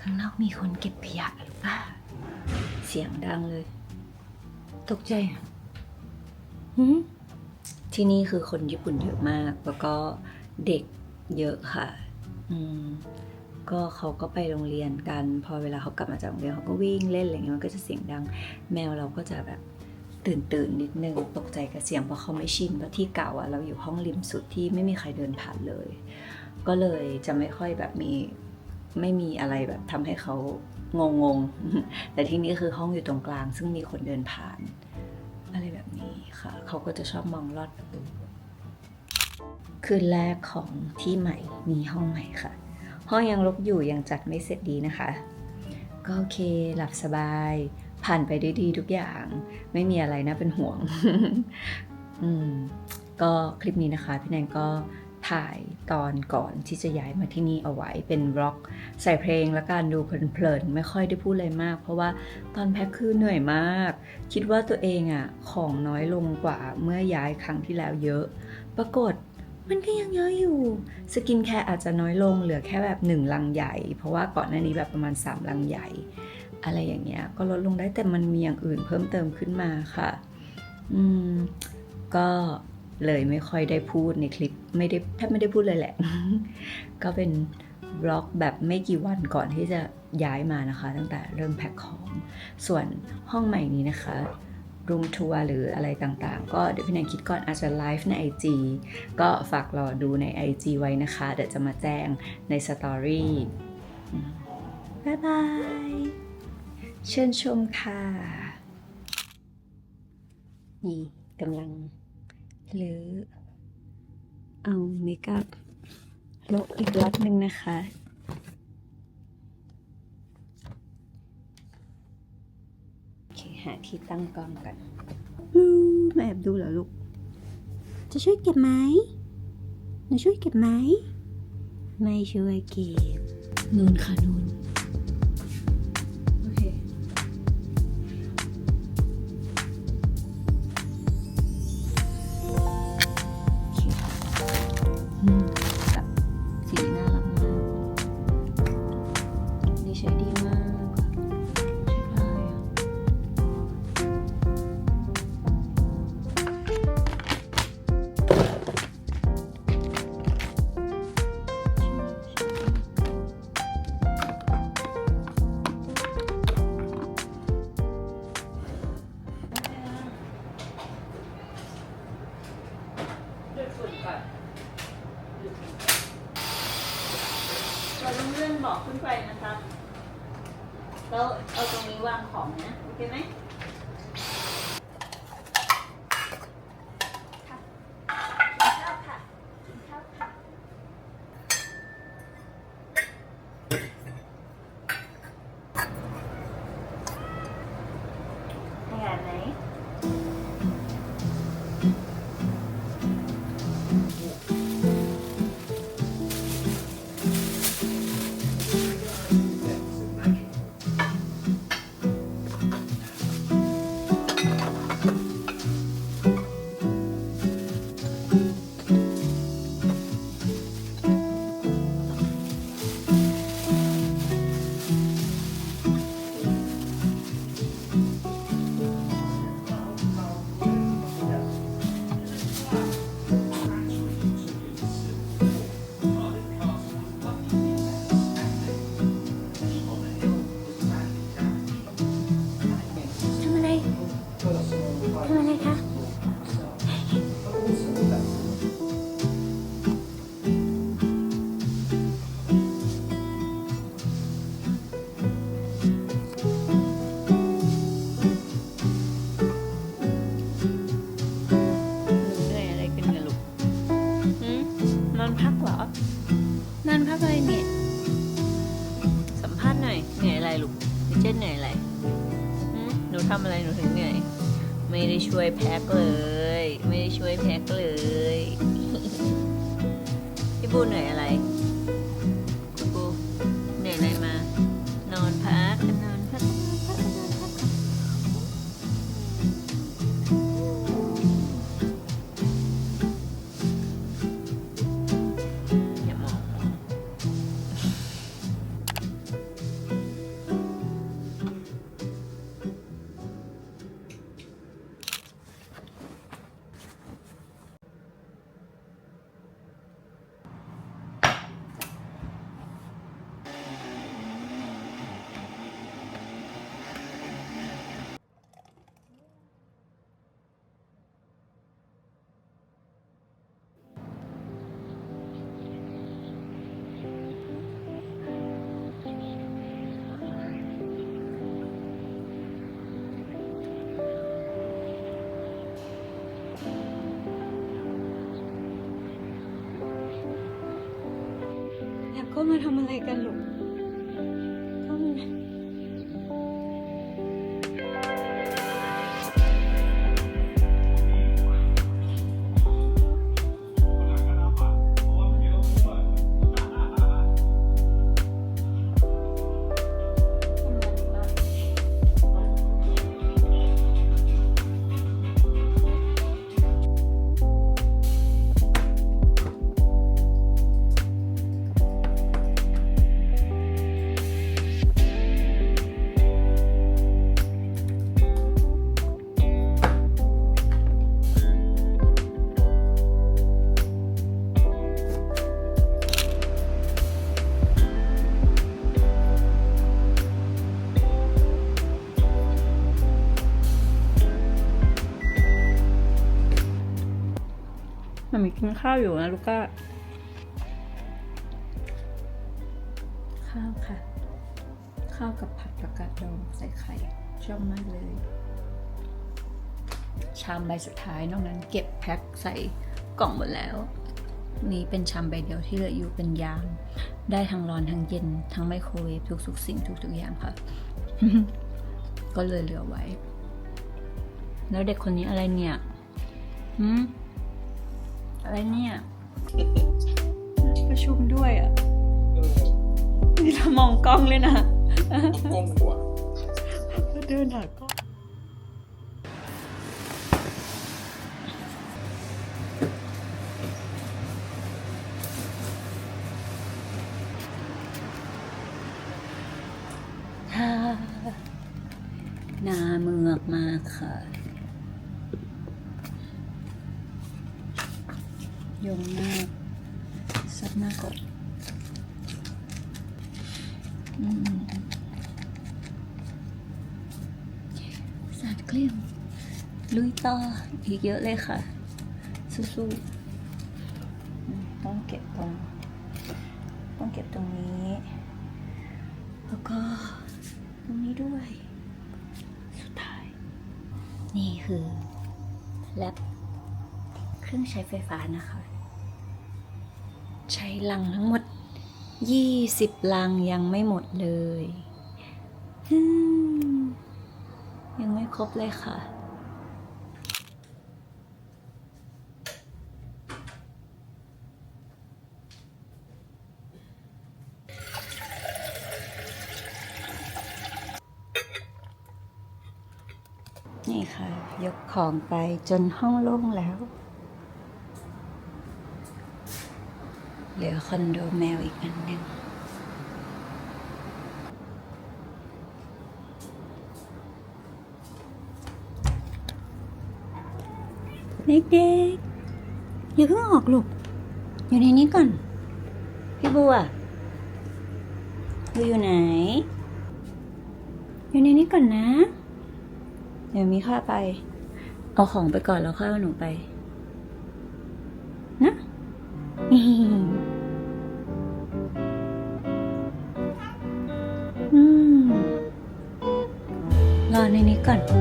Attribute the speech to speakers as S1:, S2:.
S1: ข้างนอกมีคนเก็บขยะหรือเปล่าเสียงดังเลย ตกใจอะหืมที่นี่คือคนญี่ปุ่นเยอะมาก แล้วก็เด็กเยอะค่ะ อืม ก็เขาก็ไปโรงเรียนกัน พอเวลาเขากลับมาจากโรงเรียนเขาก็วิ่งเล่นอะไรเงี้ยมันก็จะเสียงดัง แมวเราก็จะแบบตื่นตื่นๆนิดนึงตกใจกับเสียงเพราะเขาไม่ชินเพราะที่เก่าอะเราอยู่ห้องริมสุดที่ไม่มีใครเดินผ่านเลย ก็เลยจะไม่ค่อยแบบมี ไม่มีอะไรแบบทำให้เขางงงๆแต่ที่นี่คือห้องอยู่ตรงกลาง ซึ่งมีคนเดินผ่าน อะไรแบบนี้ค่ะ เขาก็จะชอบมองลอดประตูคืนแรกของที่ใหม่มีห้องใหม่ค่ะ ห้องยังรกอยู่ยังจัดไม่เสร็จดีนะคะ ก็โอเคหลับสบาย ผ่านไปได้ดีทุกอย่าง ไม่มีอะไรนะเป็นห่วง อืมก็คลิปนี้นะคะ พี่แนนก็ ถ่ายตอนก่อนที่จะย้ายมาที่นี่เอาไว้เป็นบล็อก ใส่เพลงและการดูเพลินๆไม่ค่อยได้พูดอะไรมาก เพราะว่าตอนแพ็คคือเหนื่อยมาก คิดว่าตัวเองอะของน้อยลงกว่าเมื่อย้ายครั้งที่แล้วเยอะ ปรากฏมันก็ยังเยอะอยู่ สกินแคร์อาจจะน้อยลงเหลือแค่แบบหนึ่งลังใหญ่ เพราะว่าก่อนหน้านี้แบบประมาณ 3 ลังใหญ่ อะไรอย่างเงี้ยก็ลดลงได้แต่มันมีอย่างอื่นเพิ่มเติมขึ้นมาค่ะ อืมก็ เลยไม่ค่อยได้พูดในคลิปไม่ได้แทบไม่ได้พูดเลยแหละ ก็เป็นบล็อกแบบไม่กี่วันก่อนที่จะย้ายมานะคะ ตั้งแต่เริ่มแพ็คของ ส่วนห้องใหม่นี้นะคะรูมทัวร์หรืออะไรต่างๆ ก็เดี๋ยวพี่แนนคิดก่อนอาจจะไลฟ์ใน IG ก็ฝากรอดูใน IG ไว้นะคะ เดี๋ยวจะมาแจ้งในสตอรี่บ๊ายบาย เชิญชมค่ะ นี่กำลัง หรือเอาเมคอัพลบอีกล็อตหนึ่งนะคะ โอเค หาที่ตั้งกล้องกันอืมมาแอบดูเหรอลูก จะช่วยเก็บไหมหนูช่วยเก็บไหม ไม่ช่วยเก็บนูนค่ะนูน นี่ใช้ ทำอะไรหนูถึงเหนื่อย ไม่ได้ช่วยแพ็คเลย ไม่ได้ช่วยแพ็คเลย พี่บูเหนื่อยอะไร เขามาทำอะไรกันหรอ มีกินข้าวอยู่นะลูก้าข้าวค่ะ ข้าวกับผัดประกาศดองใส่ไข่ชอบมากเลย ชามใบสุดท้ายนอกนั้นเก็บแพ็คใส่กล่องหมดแล้ว นี่เป็นชามใบเดียวที่เหลืออยู่เป็นยามได้ทั้งร้อนทั้งเย็น ทั้งไมโครเวฟทุกสุกสิ่งทุกๆอย่างค่ะ ก็เลยเหลือไว้ แล้วเด็กคนนี้อะไรเนี่ยหืม อะไรเนี่ย ประชุมด้วยอะ
S2: เออ
S1: นี่เรามองกล้องเลยนะ
S2: ต้องก้มหัว
S1: เดินหากล้องฮ่าหนาเมือกมากค่ะ ยงมากซับมากกว่าอืมสาดเกลี้ยงลุยต่ออีกเยอะเลยค่ะ สู้ๆต้องเก็บตรงต้องเก็บตรงนี้ แล้วก็ตรงนี้ด้วย สุดท้าย นี่คือแล็บเครื่องใช้ไฟฟ้านะคะ ใช้ลังทั้งหมด 20 ลังยังไม่หมดเลย ยังไม่ครบเลยค่ะนี่ค่ะ ยกของไปจนห้องโล่งแล้ว เหลือคอนโดแมวอีกอันหนึ่งเด็กๆ อย่าเพิ่งออกลูก อยู่ในนี้ก่อน พี่บัวบัวอยู่ไหน อยู่ในนี้ก่อนนะ เดี๋ยวมีข้าไป เอาของไปก่อนแล้วค่อยเอาหนูไป นะ นี่